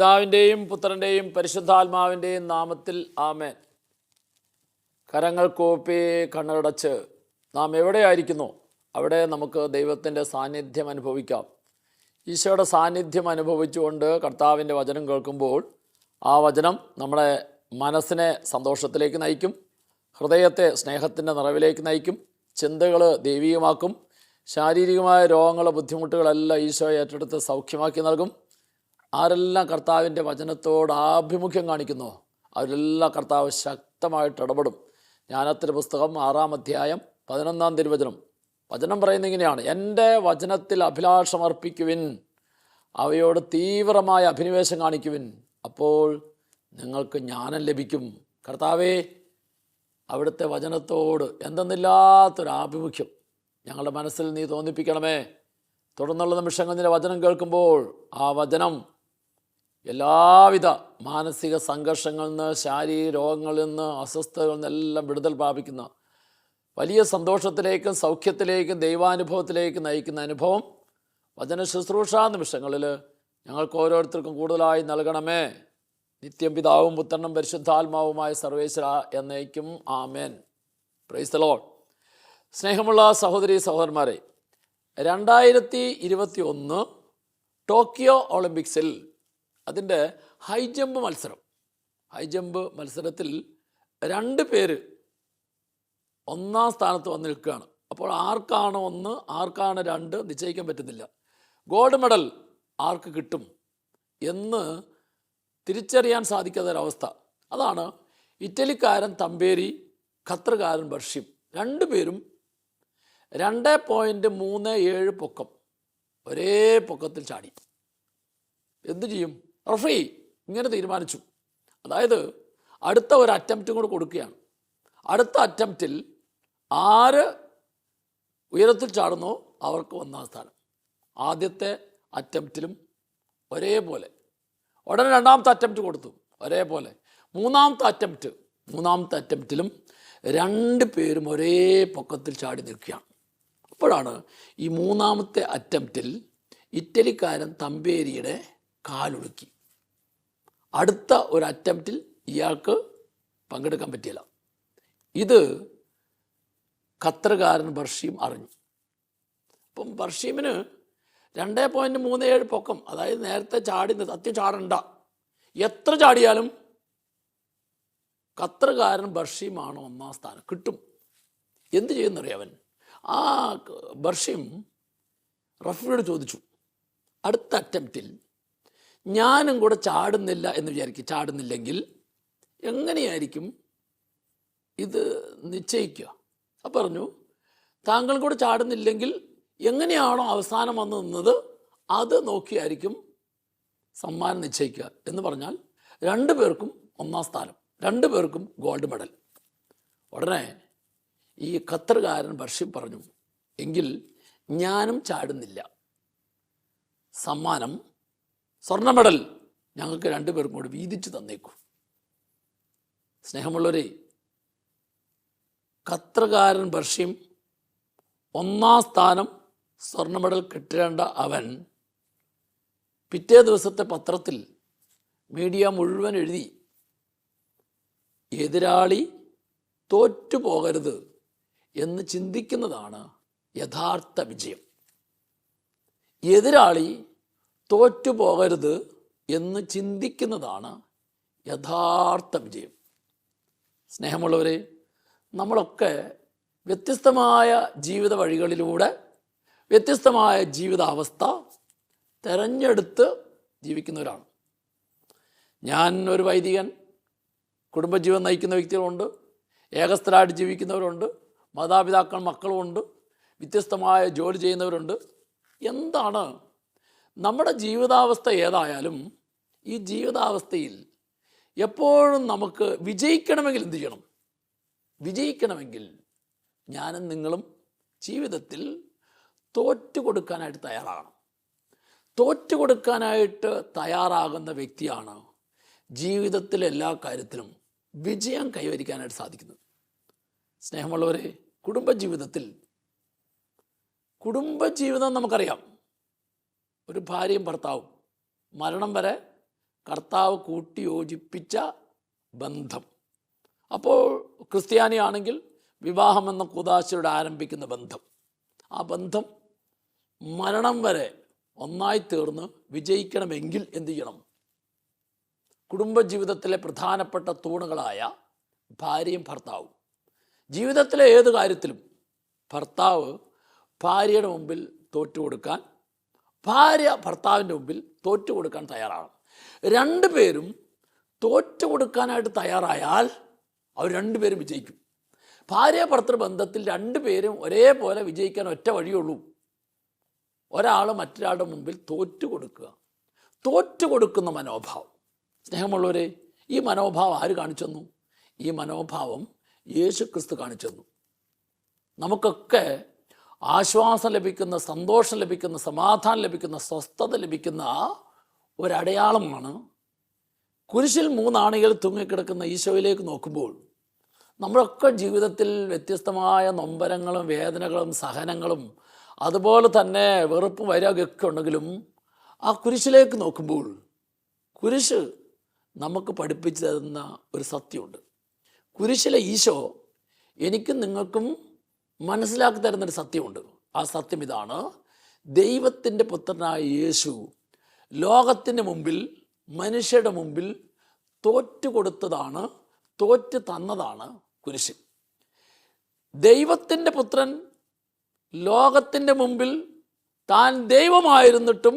പിതാവിന്റെയും പുത്രന്റെയും പരിശുദ്ധാത്മാവിന്റെയും നാമത്തിൽ ആമേൻ. കരങ്ങൾ കോപ്പി കണ്ണടച്ച് നാം എവിടെയായിരിക്കുന്നു? അവിടെ നമുക്ക് ദൈവത്തിന്റെ സാന്നിധ്യം അനുഭവിക്കാം. ഈശോയുടെ സാന്നിധ്യം അനുഭവിച്ചുകൊണ്ട് കർത്താവിന്റെ വചനം കേൾക്കുമ്പോൾ ആ വചനം നമ്മുടെ മനസ്സിനെ സന്തോഷത്തിലേക്ക് നയിക്കും ഹൃദയത്തെ സ്നേഹത്തിന്റെ നിറവിലേക്ക് നയിക്കും ചിന്തകൾ ദൈവീകമാക്കും ശാരീരികമായ രോഗങ്ങൾ ബുദ്ധിമുട്ടുകളെല്ലാം ഈശോ ഏറ്റെടുത്ത് സൗഖ്യമാക്കി നൽകും. ആരെല്ലാം കർത്താവിന്റെ വചനത്തോട് ആഭിമുഖ്യം കാണിക്കുന്നു അവരെല്ലാം കർത്താവ് ശക്തമായിട്ട് ഇടപെടും. ജ്ഞാനത്തിന്റെ പുസ്തകം ആറാം അധ്യായം പതിനൊന്നാം തിരുവചനം. വചനം പറയുന്ന ഇങ്ങനെയാണ് എന്റെ വചനത്തിൽ അഭിലാഷമർപ്പിക്കുവിൻ അവയോട് തീവ്രമായ അഭിനിവേശം കാണിക്കുവിൻ. അപ്പോൾ നിങ്ങൾക്ക് ജ്ഞാനം ലഭിക്കും. കർത്താവേ അവിടുത്തെ വചനത്തോട് എന്തെന്നില്ലാത്തൊരു ആഭിമുഖ്യം ഞങ്ങളുടെ മനസ്സിൽ നീ തോന്നിപ്പിക്കണമേ. തുടർന്നുള്ള നിമിഷങ്ങൾ നിന്റെ വചനം കേൾക്കുമ്പോൾ ആ വചനം എല്ലാവിധ മാനസിക സംഘർഷങ്ങളിൽ നിന്ന് ശാരീരിക രോഗങ്ങളിൽ നിന്ന് അസ്വസ്ഥതകളിൽ നിന്നെല്ലാം വിടുതൽ പ്രാപിക്കുന്ന വലിയ സന്തോഷത്തിലേക്കും സൗഖ്യത്തിലേക്കും ദൈവാനുഭവത്തിലേക്കും നയിക്കുന്ന അനുഭവം വചന ശുശ്രൂഷാ നിമിഷങ്ങളിൽ ഞങ്ങൾക്ക് ഓരോരുത്തർക്കും കൂടുതലായി നൽകണമേ. നിത്യം പിതാവും പുത്രനും പരിശുദ്ധാത്മാവുമായ സർവേശ്വര എന്നേക്കും ആമേൻ. പ്രൈസ്തലോൾ സ്നേഹമുള്ള സഹോദരി സഹോദരന്മാരെ രണ്ടായിരത്തി ഇരുപത്തി ഒന്ന് ടോക്കിയോ ഒളിമ്പിക്സിൽ അതിന്റെ ഹൈ ജമ്പ് മത്സരം. ഹൈ ജമ്പ് മത്സരത്തിൽ രണ്ട് പേര് ഒന്നാം സ്ഥാനത്ത് വന്ന് നിൽക്കുകയാണ്. അപ്പോൾ ആർക്കാണ് ഒന്ന് ആർക്കാണ് രണ്ട് നിശ്ചയിക്കാൻ പറ്റുന്നില്ല. ഗോൾഡ് മെഡൽ ആർക്ക് കിട്ടും എന്ന് തിരിച്ചറിയാൻ സാധിക്കാത്ത ഒരവസ്ഥ അതാണ് ഇറ്റലിക്കാരൻ തമ്പേരി ഖത്തറുകാരൻ ബർഷിം. രണ്ടുപേരും രണ്ട് പോയിന്റ് മൂന്ന് ഏഴ് പൊക്കം. ഒരേ പൊക്കത്തിൽ ചാടി. എന്തു ചെയ്യും? റഫറി ഇങ്ങനെ തീരുമാനിച്ചു. അതായത് അടുത്ത ഒരു അറ്റംപ്റ്റും കൂടെ കൊടുക്കുകയാണ്. അടുത്ത അറ്റംപ്റ്റിൽ ആര് ഉയരത്തിൽ ചാടുന്നോ അവർക്ക് ഒന്നാം സ്ഥാനം. ആദ്യത്തെ അറ്റംപ്റ്റിലും ഒരേപോലെ. ഉടനെ രണ്ടാമത്തെ അറ്റംപ്റ്റ് കൊടുത്തു. ഒരേപോലെ. മൂന്നാമത്തെ അറ്റംപ്റ്റ് മൂന്നാമത്തെ അറ്റംപ്റ്റിലും രണ്ട് പേരും ഒരേ പൊക്കത്തിൽ ചാടി നിൽക്കുകയാണ്. അപ്പോഴാണ് ഈ മൂന്നാമത്തെ അറ്റംപ്റ്റിൽ ഇറ്റലിക്കാരൻ തമ്പേരിയുടെ കാലൊടുക്കി. അടുത്ത ഒരു അറ്റംപ്റ്റിൽ ഇയാൾക്ക് പങ്കെടുക്കാൻ പറ്റിയില്ല. ഇത് ഖത്തറുകാരൻ ബർഷീം അറിഞ്ഞു. അപ്പം ബർഷീമിന് രണ്ടേ പോയിന്റ് മൂന്ന് ഏഴ് പൊക്കം അതായത് നേരത്തെ ചാടി സത്യം ചാടണ്ട എത്ര ചാടിയാലും ഖത്തറുകാരൻ ബർഷീമാണ് ഒന്നാം സ്ഥാനം കിട്ടും. എന്ത് ചെയ്യുന്നറിയാവൻ ആ ബർഷീം റഫറിയോട് ചോദിച്ചു അടുത്ത അറ്റംപ്റ്റിൽ ഞാനും കൂടെ ചാടുന്നില്ല എന്ന് വിചാരിക്കും. ചാടുന്നില്ലെങ്കിൽ എങ്ങനെയായിരിക്കും? ഇത് നിശ്ചയിക്കുക. അപ്പം പറഞ്ഞു താങ്കൾ കൂടെ ചാടുന്നില്ലെങ്കിൽ എങ്ങനെയാണോ അവസാനം വന്നു നിന്നത് അത് നോക്കിയായിരിക്കും സമ്മാനം നിശ്ചയിക്കുക. എന്ന് പറഞ്ഞാൽ രണ്ടു പേർക്കും ഒന്നാം സ്ഥാനം രണ്ടു പേർക്കും ഗോൾഡ് മെഡൽ. ഉടനെ ഈ ഖത്തറുകാരൻ ബർഷിം പറഞ്ഞു എങ്കിൽ ഞാനും ചാടുന്നില്ല. സമ്മാനം സ്വർണ മെഡൽ ഞങ്ങൾക്ക് രണ്ടുപേർക്കും കൂടി വീതിച്ചു തന്നേക്കൂ. സ്നേഹമുള്ളവരെ കത്രകാരൻ ബർഷിം ഒന്നാം സ്ഥാനം സ്വർണ മെഡൽ കിട്ടേണ്ട അവൻ പിറ്റേ ദിവസത്തെ പത്രത്തിൽ മീഡിയ മുഴുവൻ എഴുതി എതിരാളി തോറ്റു പോകരുത് എന്ന് ചിന്തിക്കുന്നതാണ് യഥാർത്ഥ വിജയം. എതിരാളി തോറ്റു പോകരുത് എന്ന് ചിന്തിക്കുന്നതാണ് യഥാർത്ഥ വിജയം. സ്നേഹമുള്ളവരെ നമ്മളൊക്കെ വ്യത്യസ്തമായ ജീവിത വഴികളിലൂടെ വ്യത്യസ്തമായ ജീവിതാവസ്ഥ തെരഞ്ഞെടുത്ത് ജീവിക്കുന്നവരാണ്. ഞാൻ ഒരു വൈദികൻ കുടുംബജീവൻ നയിക്കുന്ന വ്യക്തികളുണ്ട് ഏകസ്ഥരായിട്ട് ജീവിക്കുന്നവരുണ്ട് മാതാപിതാക്കൾ മക്കളുമുണ്ട് വ്യത്യസ്തമായ ജോലി ചെയ്യുന്നവരുണ്ട്. എന്താണ് നമ്മുടെ ജീവിതാവസ്ഥ ഏതായാലും ഈ ജീവിതാവസ്ഥയിൽ എപ്പോഴും നമുക്ക് വിജയിക്കണമെങ്കിൽ എന്ത് ചെയ്യണം? വിജയിക്കണമെങ്കിൽ ഞാനും നിങ്ങളും ജീവിതത്തിൽ തോറ്റു കൊടുക്കാനായിട്ട് തയ്യാറാകണം. തോറ്റു കൊടുക്കാനായിട്ട് തയ്യാറാകുന്ന വ്യക്തിയാണ് ജീവിതത്തിലെ എല്ലാ കാര്യത്തിലും വിജയം കൈവരിക്കാനായിട്ട് സാധിക്കുന്നത്. സ്നേഹമുള്ളവരെ കുടുംബജീവിതത്തിൽ കുടുംബജീവിതം നമുക്കറിയാം. ഒരു ഭാര്യയും ഭർത്താവും. മരണം വരെ കർത്താവ് കൂട്ടി യോജിപ്പിച്ച ബന്ധം. അപ്പോൾ ക്രിസ്ത്യാനിയാണെങ്കിൽ വിവാഹം എന്ന കുദാശയുടെ ആരംഭിക്കുന്ന ബന്ധം. ആ ബന്ധം മരണം വരെ ഒന്നായി തീർന്ന് വിജയിക്കണമെങ്കിൽ എന്ത് ചെയ്യണം? കുടുംബജീവിതത്തിലെ പ്രധാനപ്പെട്ട തൂണുകളായ ഭാര്യയും ഭർത്താവും. ജീവിതത്തിലെ ഏത് കാര്യത്തിലും ഭർത്താവ് ഭാര്യയുടെ മുമ്പിൽ തോറ്റുകൊടുക്കാൻ ഭാര്യ ഭർത്താവിന്റെ മുമ്പിൽ തോറ്റു കൊടുക്കാൻ തയ്യാറാണ് രണ്ടു രണ്ടുപേരും തോറ്റുകൊടുക്കാനായിട്ട് തയ്യാറായാൽ അവർ രണ്ടുപേരും വിജയിക്കും. ഭാര്യ ഭർത്തൃ ബന്ധത്തിൽ രണ്ടുപേരും ഒരേപോലെ വിജയിക്കാൻ ഒറ്റ വഴിയുള്ളൂ. ഒരാൾ മറ്റൊരാളുടെ മുമ്പിൽ തോറ്റു കൊടുക്കുക. തോറ്റു കൊടുക്കുന്ന മനോഭാവം. സ്നേഹമുള്ളവരെ ഈ മനോഭാവം ആര് കാണിച്ചു തന്നു? ഈ മനോഭാവം യേശു ക്രിസ്തു കാണിച്ചു തന്നു. നമുക്കൊക്കെ ആശ്വാസം ലഭിക്കുന്ന സന്തോഷം ലഭിക്കുന്ന സമാധാനം ലഭിക്കുന്ന സ്വസ്ഥത ലഭിക്കുന്ന ഒരടയാളമാണ്. കുരിശിൽ മൂന്നാണികൾ തൂങ്ങിക്കിടക്കുന്ന ഈശോയിലേക്ക് നോക്കുമ്പോൾ നമ്മളൊക്കെ ജീവിതത്തിൽ വ്യത്യസ്തമായ നൊമ്പരങ്ങളും വേദനകളും സഹനങ്ങളും അതുപോലെ തന്നെ വെറുപ്പ് വൈരാഗ്യമൊക്കെ ഉണ്ടെങ്കിലും ആ കുരിശിലേക്ക് നോക്കുമ്പോൾ കുരിശ് നമുക്ക് പഠിപ്പിച്ചു തരുന്ന ഒരു സത്യമുണ്ട്. കുരിശിലെ ഈശോ എനിക്കും നിങ്ങൾക്കും മനസ്സിലാക്കി തരുന്നൊരു സത്യമുണ്ട്. ആ സത്യം ഇതാണ്. ദൈവത്തിന്റെ പുത്രനായ യേശു ലോകത്തിന്റെ മുമ്പിൽ മനുഷ്യരുടെ മുമ്പിൽ തോറ്റു കൊടുത്തതാണ് തോറ്റ് തന്നതാണ് കുരിശ് ദൈവത്തിന്റെ പുത്രൻ ലോകത്തിന്റെ മുമ്പിൽ താൻ ദൈവമായിരുന്നിട്ടും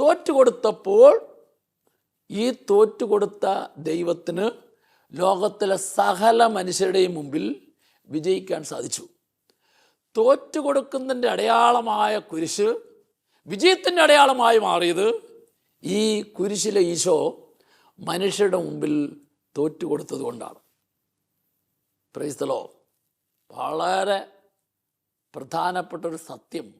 തോറ്റു കൊടുത്തപ്പോൾ ഈ തോറ്റു കൊടുത്ത ദൈവത്തിന് ലോകത്തിലെ സകല മനുഷ്യരുടെയും മുമ്പിൽ വിജയിക്കാൻ സാധിച്ചു. തോറ്റുകൊടുക്കുന്നതിന്റെ അടയാളമായ കുരിശ് വിജയത്തിന്റെ അടയാളമായി മാറിയത് ഈ കുരിശിലെ ഈശോ മനുഷ്യരുടെ മുമ്പിൽ തോറ്റുകൊടുത്തത് കൊണ്ടാണ്. പ്രൈസ്തലോ വളരെ പ്രധാനപ്പെട്ട ഒരു സത്യം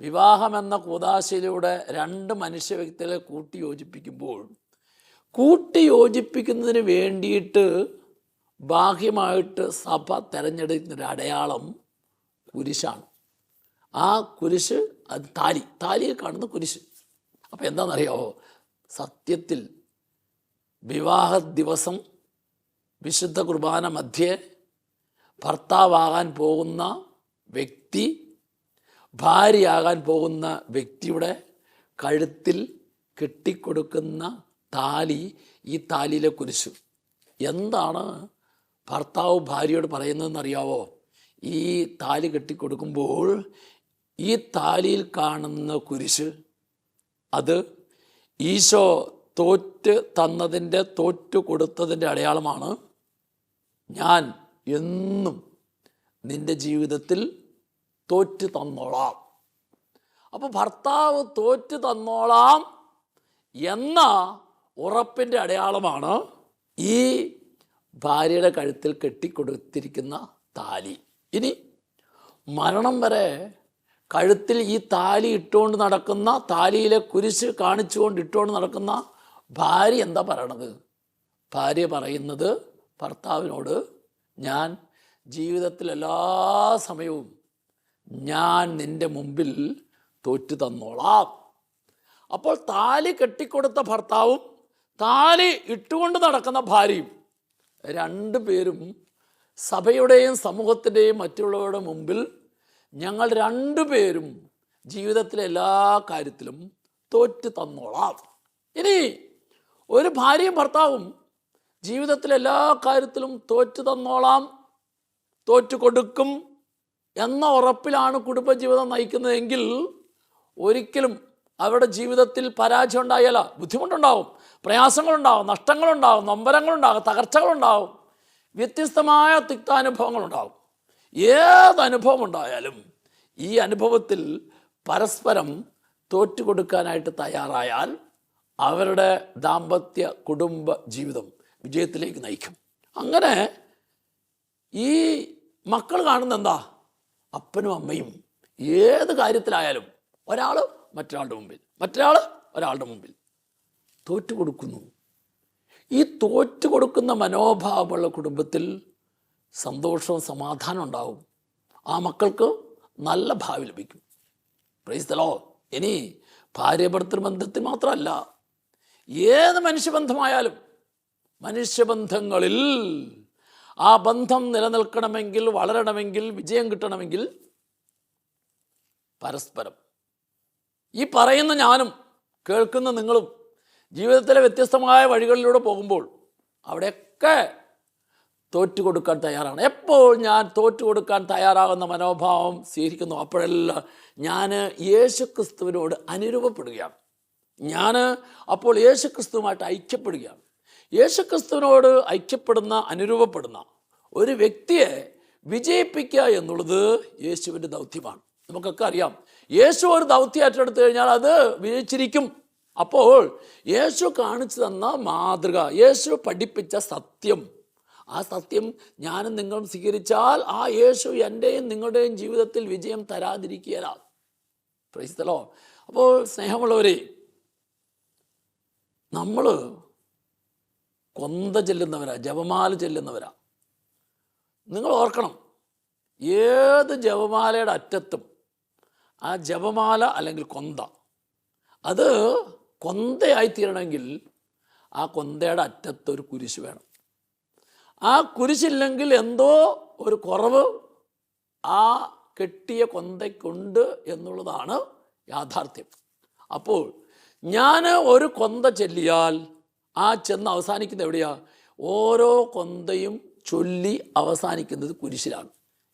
വിവാഹമെന്ന കൂതാശയിലൂടെ രണ്ട് മനുഷ്യ വ്യക്തികളെ കൂട്ടിയോജിപ്പിക്കുമ്പോൾ കൂട്ടിയോജിപ്പിക്കുന്നതിന് കൂട്ടി യോജിപ്പിക്കുന്നതിന് വേണ്ടിയിട്ട് ബാഹ്യമായിട്ട് സഭ തിരഞ്ഞെടുക്കുന്നൊരു അടയാളം കുരിശാണ്. ആ കുരിശ് അത് താലി താലിയിൽ കാണുന്ന കുരിശ്. അപ്പോൾ എന്താണെന്നറിയാമോ സത്യത്തിൽ വിവാഹ ദിവസം വിശുദ്ധ കുർബാന മധ്യേ ഭർത്താവാകാൻ പോകുന്ന വ്യക്തി ഭാര്യയാകാൻ പോകുന്ന വ്യക്തിയുടെ കഴുത്തിൽ കെട്ടിക്കൊടുക്കുന്ന താലി ഈ താലിയിലെ കുരിശ്. എന്താണ് ഭർത്താവ് ഭാര്യയോട് പറയുന്നതെന്നറിയാവോ? ഈ താലി കെട്ടിക്കൊടുക്കുമ്പോൾ ഈ താലിയിൽ കാണുന്ന കുരിശ് അത് ഈശോ തോറ്റ് തന്നതിന്റെ തോറ്റു കൊടുത്തതിന്റെ അടയാളമാണ്. ഞാൻ എന്നും നിന്റെ ജീവിതത്തിൽ തോറ്റ് തന്നോളാം. അപ്പോൾ ഭർത്താവ് തോറ്റ് തന്നോളാം എന്ന ഉറപ്പിന്റെ അടയാളമാണ് ഈ ഭാര്യയുടെ കഴുത്തിൽ കെട്ടിക്കൊടുത്തിരിക്കുന്ന താലി. ഇനി മരണം വരെ കഴുത്തിൽ ഈ താലി ഇട്ടുകൊണ്ട് നടക്കുന്ന താലിയിലെ കുരിശ് കാണിച്ചുകൊണ്ട് ഇട്ടുകൊണ്ട് നടക്കുന്ന ഭാര്യ എന്താ പറയണത്? ഭാര്യ പറയുന്നത് ഭർത്താവിനോട് ഞാൻ ജീവിതത്തിൽ എല്ലാ സമയവും ഞാൻ നിന്റെ മുമ്പിൽ തോറ്റു തന്നോളാം. അപ്പോൾ താലി കെട്ടിക്കൊടുത്ത ഭർത്താവും താലി ഇട്ടുകൊണ്ട് നടക്കുന്ന ഭാര്യയും രണ്ടു പേരും സഭയുടെയും സമൂഹത്തിന്റെയും മറ്റുള്ളവരുടെ മുമ്പിൽ ഞങ്ങൾ രണ്ടുപേരും ജീവിതത്തിലെ എല്ലാ കാര്യത്തിലും തോറ്റ് തന്നോളാം. ഇനി ഒരു ഭാര്യയും ഭർത്താവും ജീവിതത്തിലെ എല്ലാ കാര്യത്തിലും തോറ്റു തന്നോളാം തോറ്റു കൊടുക്കും എന്ന ഉറപ്പിലാണ് കുടുംബജീവിതം നയിക്കുന്നതെങ്കിൽ ഒരിക്കലും അവരുടെ ജീവിതത്തിൽ പരാജയം ഉണ്ടായാല ബുദ്ധിമുട്ടുണ്ടാവും. പ്രയാസങ്ങളുണ്ടാവും നഷ്ടങ്ങളുണ്ടാവും നൊമ്പരങ്ങളുണ്ടാകും തകർച്ചകളുണ്ടാവും. വ്യത്യസ്തമായ തിക്താനുഭവങ്ങളുണ്ടാവും. ഏത് അനുഭവം ഉണ്ടായാലും ഈ അനുഭവത്തിൽ പരസ്പരം തോറ്റുകൊടുക്കാനായിട്ട് തയ്യാറായാൽ അവരുടെ ദാമ്പത്യ കുടുംബ ജീവിതം വിജയത്തിലേക്ക് നയിക്കും. അങ്ങനെ ഈ മക്കൾ കാണുന്ന എന്താ? അപ്പനും അമ്മയും ഏത് കാര്യത്തിലായാലും ഒരാൾ മറ്റൊരാളുടെ മുമ്പിൽ മറ്റൊരാൾ ഒരാളുടെ മുമ്പിൽ. തോറ്റു കൊടുക്കുന്നു. ഈ തോറ്റു കൊടുക്കുന്ന മനോഭാവമുള്ള കുടുംബത്തിൽ സന്തോഷവും സമാധാനം ഉണ്ടാവും. ആ മക്കൾക്ക് നല്ല ഭാവി ലഭിക്കും. പ്രൈസ് തലോ ഇനി ഭാര്യ ഭർത്തൃ ബന്ധത്തിൽ മാത്രമല്ല ഏത് മനുഷ്യബന്ധമായാലും മനുഷ്യബന്ധങ്ങളിൽ ആ ബന്ധം നിലനിൽക്കണമെങ്കിൽ വളരണമെങ്കിൽ വിജയം കിട്ടണമെങ്കിൽ പരസ്പരം. ഈ പറയുന്ന ഞാനും കേൾക്കുന്ന നിങ്ങളും ജീവിതത്തിലെ വ്യത്യസ്തമായ വഴികളിലൂടെ പോകുമ്പോൾ അവിടെയൊക്കെ തോറ്റു കൊടുക്കാൻ തയ്യാറാണ്. എപ്പോൾ ഞാൻ തോറ്റു കൊടുക്കാൻ തയ്യാറാകുന്ന മനോഭാവം സ്വീകരിക്കുന്നു അപ്പോഴെല്ലാം ഞാൻ യേശുക്രിസ്തുവിനോട് അനുരൂപപ്പെടുകയാണ്. ഞാൻ അപ്പോൾ യേശുക്രിസ്തുവുമായിട്ട് ഐക്യപ്പെടുകയാണ്. യേശുക്രിസ്തുവിനോട് ഐക്യപ്പെടുന്ന അനുരൂപപ്പെടുന്ന ഒരു വ്യക്തിയെ വിജയിപ്പിക്കുക എന്നുള്ളത് യേശുവിന്റെ ദൗത്യമാണ്. നമുക്കൊക്കെ അറിയാം യേശു ഒരു ദൗത്യം ഏറ്റെടുത്തു കഴിഞ്ഞാൽ അത് വിജയിച്ചിരിക്കും. അപ്പോൾ യേശു കാണിച്ചു തന്ന മാതൃക യേശു പഠിപ്പിച്ച സത്യം. ആ സത്യം ഞാനും നിങ്ങളും സ്വീകരിച്ചാൽ ആ യേശു എന്റെയും നിങ്ങളുടെയും ജീവിതത്തിൽ വിജയം തരാതിരിക്കുകയില്ല. പ്രൈസ്തലോ അപ്പോൾ സ്നേഹമുള്ളവരെ നമ്മൾ കൊന്ത ചെല്ലുന്നവരാ ജപമാല ചെല്ലുന്നവരാ. നിങ്ങൾ ഓർക്കണം ഏത് ജപമാലയുടെ അറ്റത്തും ആ ജപമാല അല്ലെങ്കിൽ കൊന്ത അത് കൊന്തയായി തീരണമെങ്കിൽ ആ കൊന്തയുടെ അറ്റത്തൊരു കുരിശ് വേണം. ആ കുരിശില്ലെങ്കിൽ എന്തോ ഒരു കുറവ് ആ കെട്ടിയ കൊന്തയ്ക്കുണ്ട് എന്നുള്ളതാണ് യാഥാർത്ഥ്യം. അപ്പോൾ ഞാൻ ഒരു കൊന്ത ചെല്ലിയാൽ ആ ചെന്ന് അവസാനിക്കുന്നത് എവിടെയാ? ഓരോ കൊന്തയും ചൊല്ലി അവസാനിക്കുന്നത് കുരിശിലാണ്.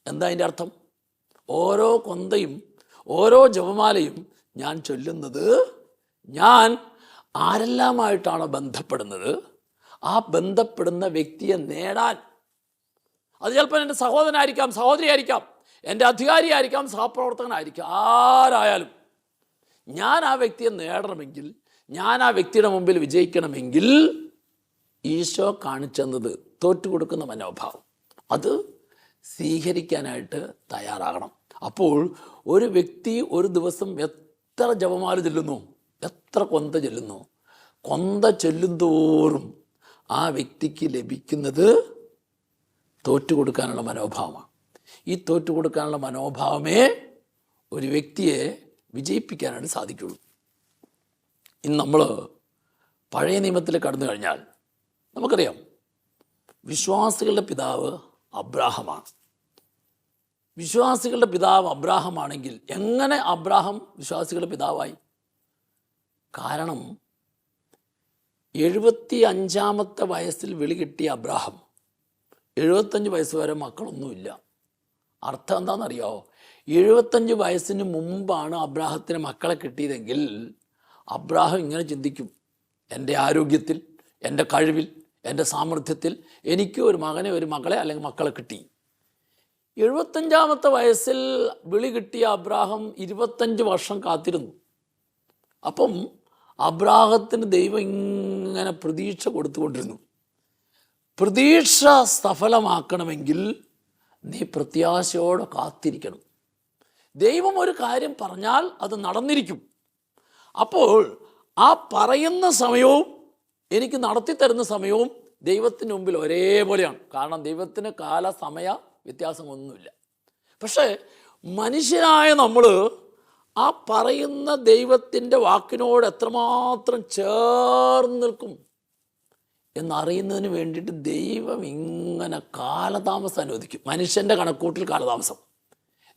എന്താ അതിന്റെ അർത്ഥം? ഓരോ കൊന്തയും ഓരോ ജപമാലയും ഞാൻ ചൊല്ലുന്നത് ഞാൻ ആരെല്ലാമായിട്ടാണ് ബന്ധപ്പെടുന്നത്? ആ ബന്ധപ്പെടുന്ന വ്യക്തിയെ നേടാൻ. അത് ചിലപ്പോൾ എന്റെ സഹോദരനായിരിക്കാം സഹോദരിയായിരിക്കാം എന്റെ അധികാരിയായിരിക്കാം സഹപ്രവർത്തകനായിരിക്കാം ആരായാലും. ഞാൻ ആ വ്യക്തിയെ നേടണമെങ്കിൽ ഞാൻ ആ വ്യക്തിയുടെ മുമ്പിൽ വിജയിക്കണമെങ്കിൽ ഈശോ കാണിച്ചെന്നത് തോറ്റു കൊടുക്കുന്ന മനോഭാവം. അത് സ്വീകരിക്കാനായിട്ട് തയ്യാറാകണം. അപ്പോൾ ഒരു വ്യക്തി ഒരു ദിവസം എത്ര ജപമാല ചെല്ലുന്നു? എത്ര കൊന്ത ചെല്ലുന്നു? കൊന്ത ചെല്ലുന്തോറും ആ വ്യക്തിക്ക് ലഭിക്കുന്നത് തോറ്റു കൊടുക്കാനുള്ള മനോഭാവമാണ്. ഈ തോറ്റു കൊടുക്കാനുള്ള മനോഭാവമേ ഒരു വ്യക്തിയെ വിജയിപ്പിക്കാനായിട്ട് സാധിക്കുള്ളൂ. ഇന്ന് നമ്മൾ പഴയ നിയമത്തിൽ കടന്നു കഴിഞ്ഞാൽ നമുക്കറിയാം വിശ്വാസികളുടെ പിതാവ് അബ്രാഹമാണ്. വിശ്വാസികളുടെ പിതാവ് അബ്രാഹമാണെങ്കിൽ എങ്ങനെ അബ്രാഹം വിശ്വാസികളുടെ പിതാവായി? കാരണം എഴുപത്തി അഞ്ചാമത്തെ വയസ്സിൽ വിളി കിട്ടിയ അബ്രാഹം. എഴുപത്തഞ്ച് വയസ്സ് വരെ മക്കളൊന്നുമില്ല. അർത്ഥം എന്താണെന്നറിയാമോ എഴുപത്തഞ്ച് വയസ്സിന് മുമ്പാണ് അബ്രാഹത്തിന് മക്കളെ കിട്ടിയതെങ്കിൽ അബ്രാഹം ഇങ്ങനെ ചിന്തിക്കും. എന്റെ ആരോഗ്യത്തിൽ എന്റെ കഴിവിൽ എന്റെ സാമർഥ്യത്തിൽ എനിക്ക് ഒരു മകനെ ഒരു മകളെ അല്ലെങ്കിൽ മക്കളെ കിട്ടി. എഴുപത്തഞ്ചാമത്തെ വയസ്സിൽ വിളി കിട്ടിയ അബ്രാഹം ഇരുപത്തഞ്ച് വർഷം കാത്തിരുന്നു. അപ്പം അബ്രാഹത്തിന് ദൈവം ഇങ്ങനെ പ്രതീക്ഷ കൊടുത്തുകൊണ്ടിരുന്നു. പ്രതീക്ഷ സഫലമാക്കണമെങ്കിൽ നീ പ്രത്യാശയോടെ കാത്തിരിക്കണം. ദൈവം ഒരു കാര്യം പറഞ്ഞാൽ അത് നടന്നിരിക്കും. അപ്പോൾ ആ പറയുന്ന സമയവും എനിക്ക് നടത്തി തരുന്ന സമയവും ദൈവത്തിന് മുമ്പിൽ ഒരേപോലെയാണ്. കാരണം ദൈവത്തിന് കാല സമയ വ്യത്യാസമൊന്നുമില്ല പക്ഷേ മനുഷ്യനായ നമ്മൾ ആ പറയുന്ന ദൈവത്തിന്റെ വാക്കിനോട് എത്രമാത്രം ചേർന്ന് നിൽക്കും എന്നറിയുന്നതിന് വേണ്ടിയിട്ട് ദൈവം ഇങ്ങനെ കാലതാമസം അനുവദിക്കും. മനുഷ്യന്റെ കണക്കൂട്ടിൽ കാലതാമസം.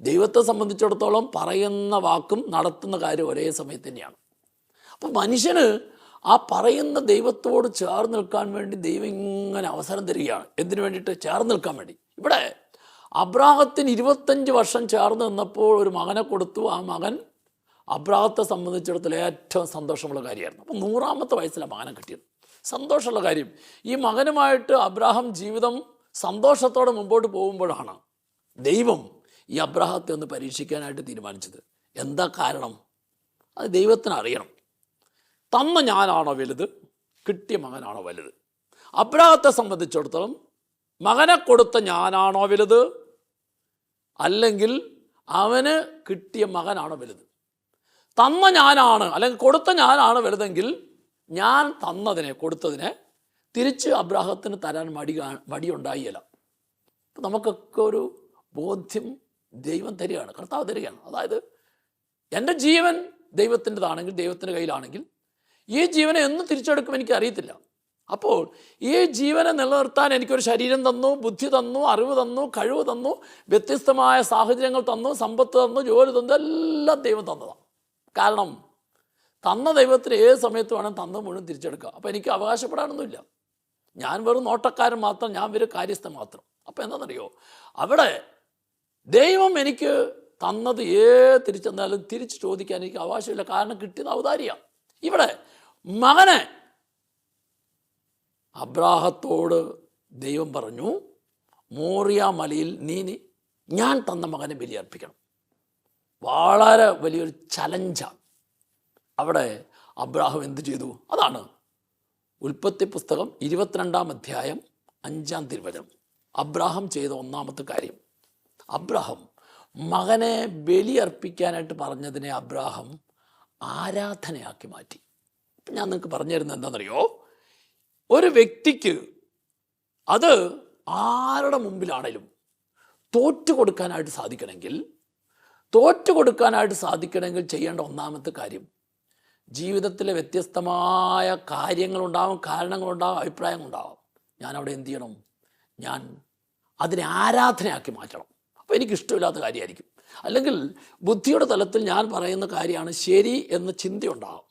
ദൈവത്തെ സംബന്ധിച്ചിടത്തോളം പറയുന്ന വാക്കും നടത്തുന്ന കാര്യം ഒരേ സമയത്ത് തന്നെയാണ്. അപ്പോൾ മനുഷ്യന് ആ പറയുന്ന ദൈവത്തോട് ചേർന്ന് നിൽക്കാൻ വേണ്ടി ദൈവം ഇങ്ങനെ അവസരം തരികയാണ്. എന്തിനു വേണ്ടിയിട്ട്? ചേർന്ന് നിൽക്കാൻ വേണ്ടി. ഇവിടെ അബ്രാഹത്തിന് ഇരുപത്തഞ്ച് വർഷം ചേർന്ന് നിന്നപ്പോൾ ഒരു മകനെ കൊടുത്തു. ആ മകൻ അബ്രാഹത്തെ സംബന്ധിച്ചിടത്തോളം ഏറ്റവും സന്തോഷമുള്ള കാര്യമായിരുന്നു. അപ്പം നൂറാമത്തെ വയസ്സിലാണ് മകനെ കിട്ടിയത്. സന്തോഷമുള്ള കാര്യം. ഈ മകനുമായിട്ട് അബ്രാഹം ജീവിതം സന്തോഷത്തോടെ മുമ്പോട്ട് പോകുമ്പോഴാണ് ദൈവം ഈ അബ്രാഹത്തെ ഒന്ന് പരീക്ഷിക്കാനായിട്ട് തീരുമാനിച്ചത്. എന്താ കാരണം? അത് ദൈവത്തിന് അറിയണം. തന്ന ഞാനാണോ വലുത്? കിട്ടിയ മകനാണോ വലുത്? അബ്രാഹത്തെ സംബന്ധിച്ചിടത്തോളം മകനെ കൊടുത്ത ഞാനാണോ വലുത്? അല്ലെങ്കിൽ അവന് കിട്ടിയ മകനാണോ വലുത്? തന്ന ഞാനാണ് അല്ലെങ്കിൽ കൊടുത്ത ഞാനാണ് വലുതെങ്കിൽ ഞാൻ തന്നതിനെ കൊടുത്തതിനെ തിരിച്ച് അബ്രാഹത്തിന് തരാൻ മടി മടിയുണ്ടായില്ല നമുക്കൊക്കെ ഒരു ബോധ്യം ദൈവം തരികയാണ് കർത്താവ് തരികയാണ്. അതായത് എന്റെ ജീവൻ ദൈവത്തിന്റെതാണെങ്കിൽ ദൈവത്തിന്റെ കയ്യിലാണെങ്കിൽ ഈ ജീവനെ എന്ന് തിരിച്ചെടുക്കും എനിക്ക് അറിയത്തില്ല അപ്പോൾ ഈ ജീവനെ നിലനിർത്താൻ എനിക്കൊരു ശരീരം തന്നു ബുദ്ധി തന്നു അറിവ് തന്നു കഴിവ് തന്നു വ്യത്യസ്തമായ സാഹചര്യങ്ങൾ തന്നു സമ്പത്ത് തന്നു ജോലി തന്നു എല്ലാം ദൈവം തന്നതാണ് കാരണം തന്ന ദൈവത്തിന് ഏത് സമയത്ത് വേണം തന്ന മുഴുവൻ തിരിച്ചെടുക്കുക. അപ്പോൾ എനിക്ക് അവകാശപ്പെടാനൊന്നുമില്ല. ഞാൻ വെറും നോട്ടക്കാരൻ മാത്രം ഞാൻ വെറും കാര്യസ്ഥൻ മാത്രം. അപ്പോൾ എന്താണെന്നറിയോ? അവിടെ ദൈവം എനിക്ക് തന്നത് ഏത് തിരിച്ചെന്നാലും തിരിച്ച് ചോദിക്കാൻ എനിക്ക് അവകാശമില്ല. കാരണം കിട്ടിയത് ഔദാര്യാണ് ഇവിടെ മകനെ അബ്രാഹത്തോട് ദൈവം പറഞ്ഞു മോറിയ മലയിൽ നീ ഞാൻ തന്ന മകനെ ബലിയർപ്പിക്കണം. വളരെ വലിയൊരു ചലഞ്ചാണ് അവിടെ അബ്രാഹം എന്ത് ചെയ്തു? അതാണ് ഉൽപ്പത്തി പുസ്തകം ഇരുപത്തിരണ്ടാം അധ്യായം അഞ്ചാം തിരുവചനം. അബ്രാഹം ചെയ്ത ഒന്നാമത്തെ കാര്യം. അബ്രാഹം മകനെ ബലിയർപ്പിക്കാനായിട്ട് പറഞ്ഞതിനെ അബ്രാഹം ആരാധനയാക്കി മാറ്റി. ഞാൻ നിങ്ങൾക്ക് പറഞ്ഞു തരുന്നത് എന്താണെന്നറിയോ? ഒരു വ്യക്തിക്ക് അത് ആരുടെ മുമ്പിലാണേലും തോറ്റു കൊടുക്കാനായിട്ട് സാധിക്കണമെങ്കിൽ തോറ്റു കൊടുക്കാനായിട്ട് സാധിക്കണമെങ്കിൽ ചെയ്യേണ്ട ഒന്നാമത്തെ കാര്യം ജീവിതത്തിലെ വ്യത്യസ്തമായ കാര്യങ്ങളുണ്ടാവും കാരണങ്ങളുണ്ടാവും അഭിപ്രായങ്ങളുണ്ടാവും. ഞാൻ അവിടെ എന്ത് ചെയ്യണം? ഞാൻ അതിനെ ആരാധനയാക്കി മാറ്റണം. അപ്പോൾ എനിക്കിഷ്ടമില്ലാത്ത കാര്യമായിരിക്കും. അല്ലെങ്കിൽ ബുദ്ധിയുടെ തലത്തിൽ ഞാൻ പറയുന്ന കാര്യമാണ് ശരി എന്ന ചിന്തയുണ്ടാവും.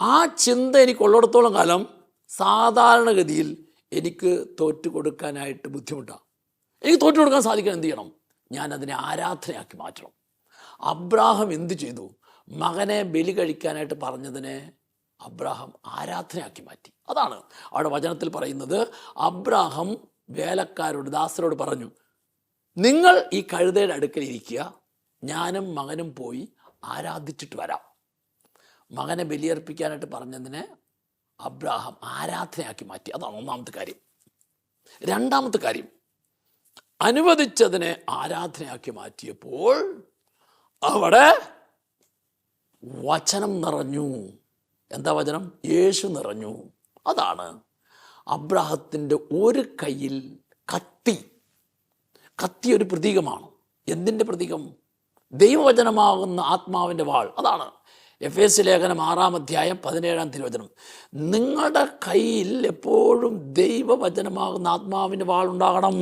ആ ചിന്ത എനിക്കുള്ളിടത്തോളം കാലം സാധാരണഗതിയിൽ എനിക്ക് തോറ്റു കൊടുക്കാനായിട്ട് ബുദ്ധിമുട്ടാണ്. എനിക്ക് തോറ്റു കൊടുക്കാൻ സാധിക്കാൻ എന്ത് ചെയ്യണം? ഞാൻ അതിനെ ആരാധനയാക്കി മാറ്റണം. അബ്രാഹം എന്ത് ചെയ്തു? മകനെ ബലി കഴിക്കാനായിട്ട് പറഞ്ഞതിനെ അബ്രാഹം ആരാധനയാക്കി മാറ്റി. അതാണ് അവിടെ വചനത്തിൽ പറയുന്നത്. അബ്രാഹം വേലക്കാരോട് ദാസരോട് പറഞ്ഞു നിങ്ങൾ ഈ കഴുതയുടെ അടുക്കൽ ഇരിക്കുക. ഞാനും മകനും പോയി ആരാധിച്ചിട്ട് വരാം. മകനെ ബലിയർപ്പിക്കാനായിട്ട് പറഞ്ഞതിനെ അബ്രാഹം ആരാധനയാക്കി മാറ്റി. അതാണ് ഒന്നാമത്തെ കാര്യം. രണ്ടാമത്തെ കാര്യം അനുവദിച്ചതിനെ ആരാധനയാക്കി മാറ്റിയപ്പോൾ അവിടെ വചനം നിറഞ്ഞു. എന്താ വചനം? യേശു നിറഞ്ഞു. അതാണ് അബ്രാഹത്തിന്റെ ഒരു കയ്യിൽ കത്തി. കത്തി ഒരു പ്രതീകമാണ്. എന്തിന്റെ പ്രതീകം? ദൈവവചനമാകുന്ന ആത്മാവിന്റെ വാൾ. അതാണ് എഫ് എസ് ലേഖനം ആറാം അധ്യായം പതിനേഴാം തിരുവചനം. നിങ്ങളുടെ കയ്യിൽ എപ്പോഴും ദൈവവചനമാകുന്ന ആത്മാവിന്റെ വാൾ ഉണ്ടാകണം.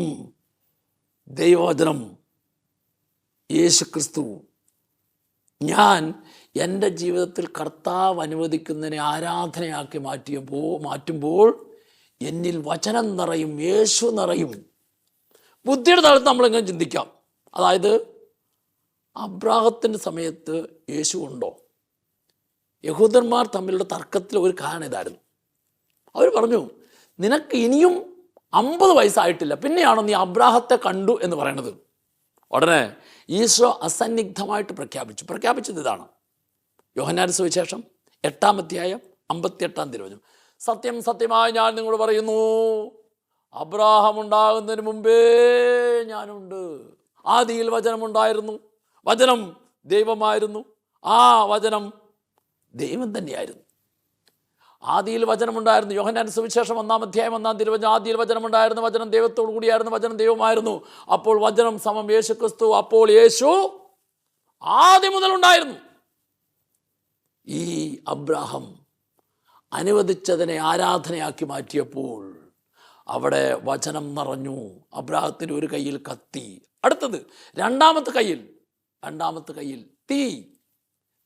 ദൈവവചനം. യേശു ക്രിസ്തു ഞാൻ എന്റെ ജീവിതത്തിൽ കർത്താവ് അനുവദിക്കുന്നതിനെ ആരാധനയാക്കി മാറ്റിയപ്പോൾ മാറ്റുമ്പോൾ എന്നിൽ വചനം നിറയും യേശു നിറയും. ബുദ്ധിയുടെ തലത്ത് നമ്മളെങ്ങനെ ചിന്തിക്കാം? അതായത് അബ്രാഹത്തിന്റെ സമയത്ത് യേശു ഉണ്ടോ? യഹൂദന്മാർ തമ്മിലുള്ള തർക്കത്തിൽ ഒരു കാരണം ഇതായിരുന്നു. അവർ പറഞ്ഞു നിനക്ക് ഇനിയും അമ്പത് വയസ്സായിട്ടില്ല. പിന്നെയാണോ നീ അബ്രാഹത്തെ കണ്ടു എന്ന് പറയണത്? ഉടനെ ഈശോ അസന്നിഗ്ധമായിട്ട് പ്രഖ്യാപിച്ചു. പ്രഖ്യാപിച്ചത് ഇതാണ്. യോഹനാരി സുവിശേഷം എട്ടാം അധ്യായം അമ്പത്തിയെട്ടാം തിരുവചനം. സത്യം സത്യമായി ഞാൻ നിങ്ങളോട് പറയുന്നു അബ്രാഹം ഉണ്ടാകുന്നതിന് മുമ്പേ ഞാനുണ്ട്. ആദിയിൽ വചനമുണ്ടായിരുന്നു വചനം ദൈവമായിരുന്നു. ആ വചനം ദൈവം തന്നെയായിരുന്നു. ആദിയിൽ വചനമുണ്ടായിരുന്നു. യോഹനാൻ സുവിശേഷം ഒന്നാം അധ്യായം ഒന്നാം തിരുവചനം ആദിയിൽ വചനമുണ്ടായിരുന്നു. വചനം ദൈവത്തോടു കൂടിയായിരുന്നു. വചനം ദൈവമായിരുന്നു അപ്പോൾ വചനം സമം യേശു ക്രിസ്തു അപ്പോൾ യേശു ആദ്യം മുതൽ ഉണ്ടായിരുന്നു ഈ അബ്രാഹം അനുവദിച്ചതിനെ ആരാധനയാക്കി മാറ്റിയപ്പോൾ അവിടെ വചനം നിറഞ്ഞു. അബ്രാഹത്തിന് ഒരു കയ്യിൽ കത്തി. അടുത്തത് രണ്ടാമത്തെ കയ്യിൽ രണ്ടാമത്തെ കയ്യിൽ തീ.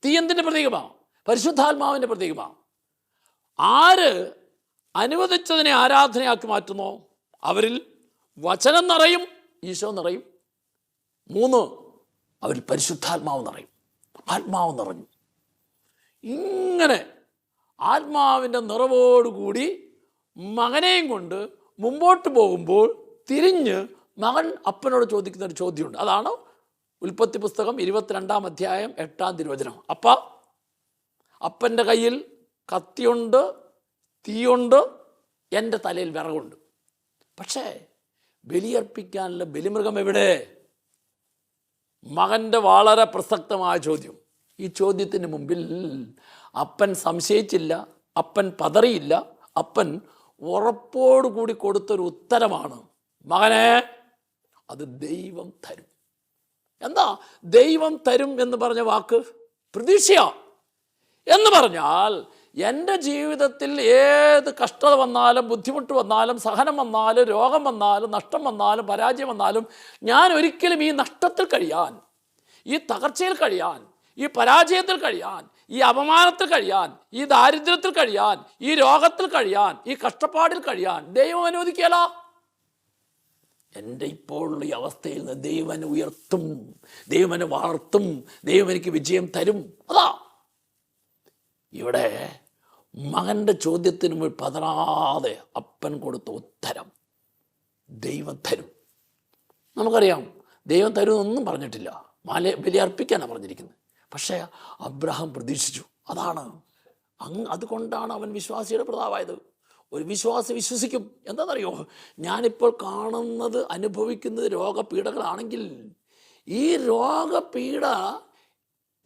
തീ എന്തിന്റെ പ്രതീകമാണ് പരിശുദ്ധാത്മാവിന്റെ പ്രതീകമാണ് ആര് അനുവദിച്ചതിനെ ആരാധനയാക്കി മാറ്റുന്നോ? അവരിൽ വചനം നിറയും ഈശോ നിറയും. മൂന്ന് അവരിൽ പരിശുദ്ധാത്മാവ് നിറയും. ആത്മാവ് നിറഞ്ഞു. ഇങ്ങനെ ആത്മാവിന്റെ നിറവോടുകൂടി മകനെയും കൊണ്ട് മുമ്പോട്ട് പോകുമ്പോൾ തിരിഞ്ഞ് മകൻ അപ്പനോട് ചോദിക്കുന്ന ഒരു ചോദ്യമുണ്ട്. അതാണ് ഉൽപ്പത്തി പുസ്തകം ഇരുപത്തിരണ്ടാം അധ്യായം എട്ടാം തിരുവചനം. അപ്പ അപ്പന്റെ കയ്യിൽ കത്തിയുണ്ട് തീയുണ്ട് എന്റെ തലയിൽ വിറകുണ്ട്. പക്ഷേ ബലിയർപ്പിക്കാനുള്ള ബലിമൃഗം എവിടെ? മകന്റെ വളരെ പ്രസക്തമായ ചോദ്യം. ഈ ചോദ്യത്തിന് മുമ്പിൽ അപ്പൻ സംശയിച്ചില്ല അപ്പൻ പതറിയില്ല അപ്പൻ ഉറപ്പോടുകൂടി കൊടുത്തൊരു ഉത്തരമാണ് മകനെ അത് ദൈവം തരും. എന്താ? ദൈവം തരും എന്ന് പറഞ്ഞ വാക്ക്? പ്രതീക്ഷയാ. എന്ന് പറഞ്ഞാൽ എന്റെ ജീവിതത്തിൽ ഏത് കഷ്ടത വന്നാലും ബുദ്ധിമുട്ട് വന്നാലും സഹനം വന്നാലും രോഗം വന്നാലും നഷ്ടം വന്നാലും പരാജയം വന്നാലും ഞാൻ ഒരിക്കലും ഈ നഷ്ടത്തിൽ കഴിയാൻ ഈ തകർച്ചയിൽ കഴിയാൻ ഈ പരാജയത്തിൽ കഴിയാൻ ഈ അപമാനത്തിൽ കഴിയാൻ ഈ ദാരിദ്ര്യത്തിൽ കഴിയാൻ ഈ രോഗത്തിൽ കഴിയാൻ ഈ കഷ്ടപ്പാടിൽ കഴിയാൻ ദൈവം അനുവദിക്കല എന്റെ ഇപ്പോഴുള്ള ഈ അവസ്ഥയിൽ നിന്ന് ദൈവം എന്നെ ഉയർത്തും ദൈവം എന്നെ വളർത്തും ദൈവം എനിക്ക് വിജയം തരും. അതാ. ഇവിടെ മകന്റെ ചോദ്യത്തിന് മുമ്പ് പതറാതെ അപ്പൻ കൊടുത്ത ഉത്തരം ദൈവം തരും. നമുക്കറിയാം ദൈവം തരും തരുമെന്നൊന്നും പറഞ്ഞിട്ടില്ല. മാല ബലി അർപ്പിക്കാനാണ് പറഞ്ഞിരിക്കുന്നത്. പക്ഷേ അബ്രഹാം പ്രതീക്ഷിച്ചു. അതാണ്. അങ്ങ് അതുകൊണ്ടാണ് അവൻ വിശ്വാസിയുടെ പ്രതാവായത് ഒരു വിശ്വാസി വിശ്വസിക്കും. എന്താണെന്നറിയോ? ഞാനിപ്പോൾ കാണുന്നത് അനുഭവിക്കുന്നത് രോഗപീഠകളാണെങ്കിൽ ഈ രോഗപീഠ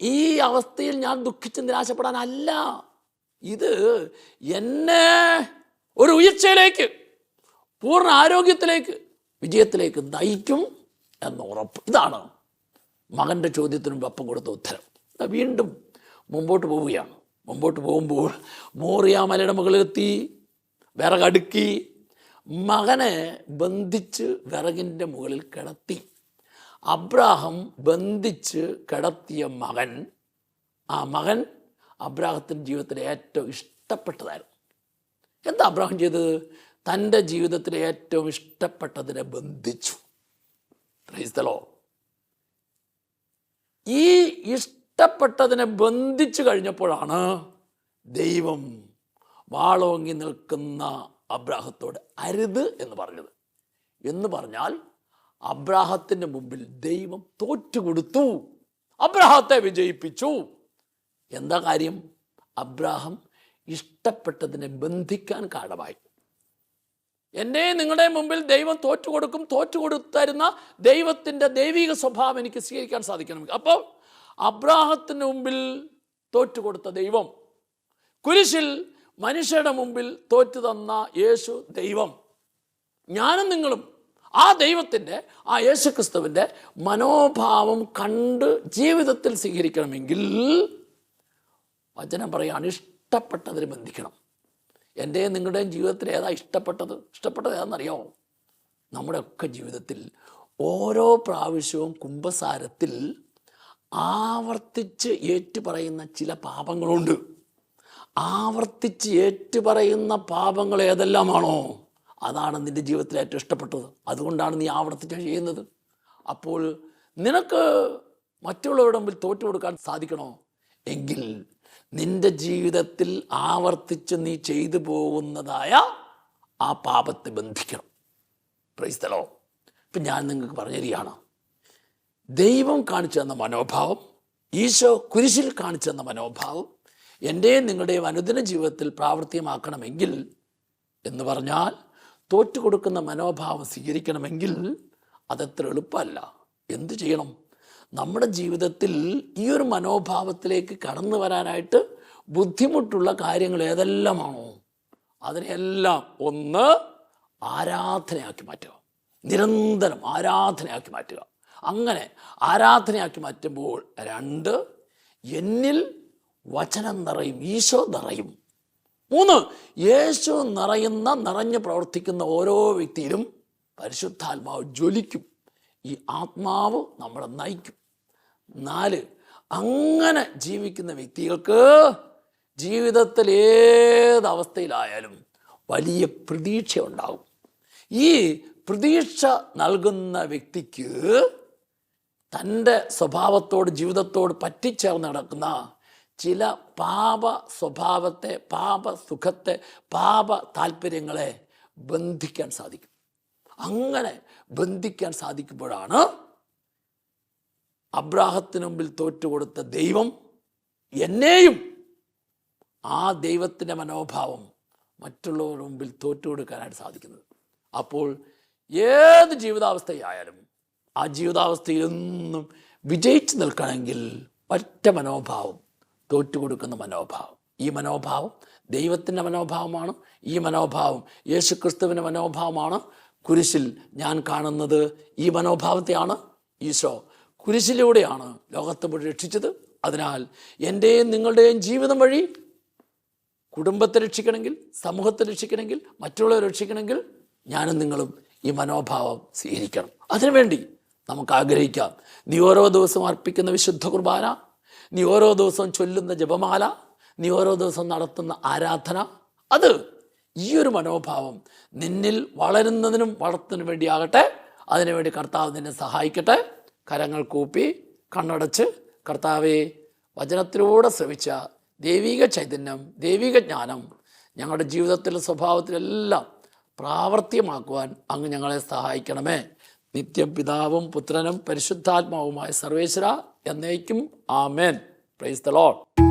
ഈ അവസ്ഥയിൽ ഞാൻ ദുഃഖിച്ച് നിരാശപ്പെടാനല്ല. ഇത് എന്നെ ഒരു ഉയർച്ചയിലേക്ക് പൂർണ ആരോഗ്യത്തിലേക്ക് വിജയത്തിലേക്ക് നയിക്കും എന്ന ഉറപ്പ്. ഇതാണ് മകന്റെ ചോദ്യത്തിന് അപ്പം കൊടുത്ത ഉത്തരം. വീണ്ടും മുമ്പോട്ട് പോവുകയാണ്. മുമ്പോട്ട് പോകുമ്പോൾ മോറിയ മലയുടെ മുകളിലെത്തി വിറകടുക്കി മകനെ ബന്ധിച്ച് വിറകിന്റെ മുകളിൽ കിടത്തി. അബ്രാഹം ബന്ധിച്ച് കിടത്തിയ മകൻ ആ മകൻ അബ്രാഹത്തിന്റെ ജീവിതത്തിലെ ഏറ്റവും ഇഷ്ടപ്പെട്ടതായിരുന്നു. എന്താ അബ്രാഹം ചെയ്തത്? തന്റെ ജീവിതത്തിലെ ഏറ്റവും ഇഷ്ടപ്പെട്ടതിനെ ബന്ധിച്ചു. ക്രൈസ്തലോ ഈ ഇഷ്ടപ്പെട്ടതിനെ ബന്ധിച്ചു കഴിഞ്ഞപ്പോഴാണ് ദൈവം വാളോങ്ങി നിൽക്കുന്ന അബ്രാഹത്തോട് അരുത് എന്ന് പറഞ്ഞത്. എന്ന് പറഞ്ഞാൽ അബ്രാഹത്തിന്റെ മുമ്പിൽ ദൈവം തോറ്റുകൊടുത്തു. അബ്രാഹത്തെ വിജയിപ്പിച്ചു. എന്താ കാര്യം? അബ്രാഹം ഇഷ്ടപ്പെട്ടതിനെ ബന്ധിക്കാൻ കാരണമായി. എന്നെ നിങ്ങളുടെ മുമ്പിൽ ദൈവം തോറ്റുകൊടുക്കും തോറ്റുകൊടുത്തരുന്ന ദൈവത്തിന്റെ ദൈവിക സ്വഭാവം എനിക്ക് സ്വീകരിക്കാൻ സാധിക്കണം. അപ്പോൾ അബ്രാഹത്തിന് മുമ്പിൽ തോറ്റുകൊടുത്ത ദൈവം കുരിശിൽ മനുഷ്യരുടെ മുമ്പിൽ തോറ്റു തന്ന യേശു ദൈവം ഞാനും നിങ്ങളും ആ ദൈവത്തിന്റെ ആ യേശുക്രിസ്തുവിന്റെ മനോഭാവം കണ്ട് ജീവിതത്തിൽ സ്വീകരിക്കണമെങ്കിൽ വചനം പറയുകയാണ് ഇഷ്ടപ്പെട്ടതിന് ബന്ധിക്കണം. എന്റെയും നിങ്ങളുടെയും ജീവിതത്തിൽ ഏതാ ഇഷ്ടപ്പെട്ടത്? ഇഷ്ടപ്പെട്ടത് ഏതാണെന്നറിയോ? നമ്മുടെയൊക്കെ ജീവിതത്തിൽ ഓരോ പ്രാവശ്യവും കുംഭസാരത്തിൽ ആവർത്തിച്ച് ഏറ്റുപറയുന്ന ചില പാപങ്ങളുണ്ട്. ആവർത്തിച്ച് ഏറ്റുപറയുന്ന പാപങ്ങൾ ഏതെല്ലാമാണോ? അതാണ് നിന്റെ ജീവിതത്തിൽ ഏറ്റവും ഇഷ്ടപ്പെട്ടത്. അതുകൊണ്ടാണ് നീ ആവർത്തിച്ച് ചെയ്യുന്നത്. അപ്പോൾ നിനക്ക് മറ്റുള്ളവരുടെ മുമ്പിൽ തോറ്റു കൊടുക്കാൻ സാധിക്കണോ? എങ്കിൽ നിന്റെ ജീവിതത്തിൽ ആവർത്തിച്ച് നീ ചെയ്തു പോകുന്നതായ ആ പാപത്തെ ബന്ധിക്കണം. പ്രൈസ്തലോ ഇപ്പം ഞാൻ നിങ്ങൾക്ക് പറഞ്ഞു തരികയാണ് ദൈവം കാണിച്ചു തന്ന മനോഭാവം ഈശോ കുരിശിൽ കാണിച്ചു തന്ന മനോഭാവം എന്റെയും നിങ്ങളുടെയും അനുദിന ജീവിതത്തിൽ പ്രാവർത്തികമാക്കണമെങ്കിൽ എന്ന് പറഞ്ഞാൽ തോറ്റു കൊടുക്കുന്ന മനോഭാവം സ്വീകരിക്കണമെങ്കിൽ അതത്ര എളുപ്പമല്ല. എന്തു ചെയ്യണം? നമ്മുടെ ജീവിതത്തിൽ ഈ ഒരു മനോഭാവത്തിലേക്ക് കടന്നു വരാനായിട്ട് ബുദ്ധിമുട്ടുള്ള കാര്യങ്ങൾ ഏതെല്ലാമാണോ അതിനെല്ലാം ഒന്ന് ആരാധനയാക്കി മാറ്റുക. നിരന്തരം ആരാധനയാക്കി മാറ്റുക. അങ്ങനെ ആരാധനയാക്കി മാറ്റുമ്പോൾ രണ്ട് എന്നിൽ വചനം നിറയും ഈശോ നിറയും. മൂന്ന് യേശു നിറയുന്ന നിറഞ്ഞ് പ്രവർത്തിക്കുന്ന ഓരോ വ്യക്തിയിലും പരിശുദ്ധാത്മാവ് ജ്വലിക്കും. ഈ ആത്മാവ് നമ്മളെ നയിക്കും. നാല്. അങ്ങനെ ജീവിക്കുന്ന വ്യക്തികൾക്ക് ജീവിതത്തിൽ ഏതവസ്ഥയിലായാലും വലിയ പ്രതീക്ഷ ഉണ്ടാകും ഈ പ്രതീക്ഷ നൽകുന്ന വ്യക്തിക്ക് തന്റെ സ്വഭാവത്തോട് ജീവിതത്തോട് പറ്റിച്ചേർന്ന് നടക്കുന്ന ചില പാപ സ്വഭാവത്തെ പാപ സുഖത്തെ പാപ താല്പര്യങ്ങളെ ബന്ധിക്കാൻ സാധിക്കും. അങ്ങനെ ബന്ധിക്കാൻ സാധിക്കുമ്പോഴാണ് അബ്രാഹത്തിന് മുമ്പിൽ തോറ്റുകൊടുത്ത ദൈവം എന്നെയും ആ ദൈവത്തിന്റെ മനോഭാവം മറ്റുള്ളവരുടെ മുമ്പിൽ തോറ്റുകൊടുക്കാനായിട്ട് സാധിക്കുന്നത്. അപ്പോൾ ഏത് ജീവിതാവസ്ഥയായാലും ആ ജീവിതാവസ്ഥയിൽ എന്നും വിജയിച്ചു നിൽക്കണമെങ്കിൽ ഒറ്റ മനോഭാവം തോറ്റുകൊടുക്കുന്ന മനോഭാവം. ഈ മനോഭാവം ദൈവത്തിന്റെ മനോഭാവമാണ്. ഈ മനോഭാവം യേശുക്രിസ്തുവിന്റെ മനോഭാവമാണ്. കുരിശിൽ ഞാൻ കാണുന്നത് ഈ മനോഭാവത്തെയാണ് ഈശോ കുരിശിലൂടെയാണ് ലോകത്തെ രക്ഷിച്ചത്. അതിനാൽ എന്റെയും നിങ്ങളുടെയും ജീവിതം വഴി കുടുംബത്തെ രക്ഷിക്കണമെങ്കിൽ സമൂഹത്തെ രക്ഷിക്കണമെങ്കിൽ മറ്റുള്ളവരെ രക്ഷിക്കണമെങ്കിൽ ഞാനും നിങ്ങളും ഈ മനോഭാവം സ്വീകരിക്കണം. അതിനുവേണ്ടി നമുക്ക് ആഗ്രഹിക്കാം. നീ ഓരോ ദിവസവും അർപ്പിക്കുന്ന വിശുദ്ധ കുർബാന നീ ഓരോ ദിവസവും ചൊല്ലുന്ന ജപമാല നീ ഓരോ ദിവസവും നടത്തുന്ന ആരാധന അത് ഈ ഒരു മനോഭാവം നിന്നിൽ വളരുന്നതിനും വളർത്തുന്നതിനും വേണ്ടിയാകട്ടെ. അതിനുവേണ്ടി കർത്താവ് നിന്നെ സഹായിക്കട്ടെ. കരങ്ങൾ കൂപ്പി കണ്ണടച്ച് കർത്താവെ വചനത്തിലൂടെ ശ്രവിച്ച ദൈവിക ചൈതന്യം ദൈവിക ജ്ഞാനം ഞങ്ങളുടെ ജീവിതത്തിലും സ്വഭാവത്തിലെല്ലാം പ്രാവർത്തികമാക്കുവാൻ അങ്ങ് ഞങ്ങളെ സഹായിക്കണമേ. നിത്യം പിതാവും പുത്രനും പരിശുദ്ധാത്മാവുമായ സർവേശ്വര എന്നേക്കും ആമേൻ. Praise the load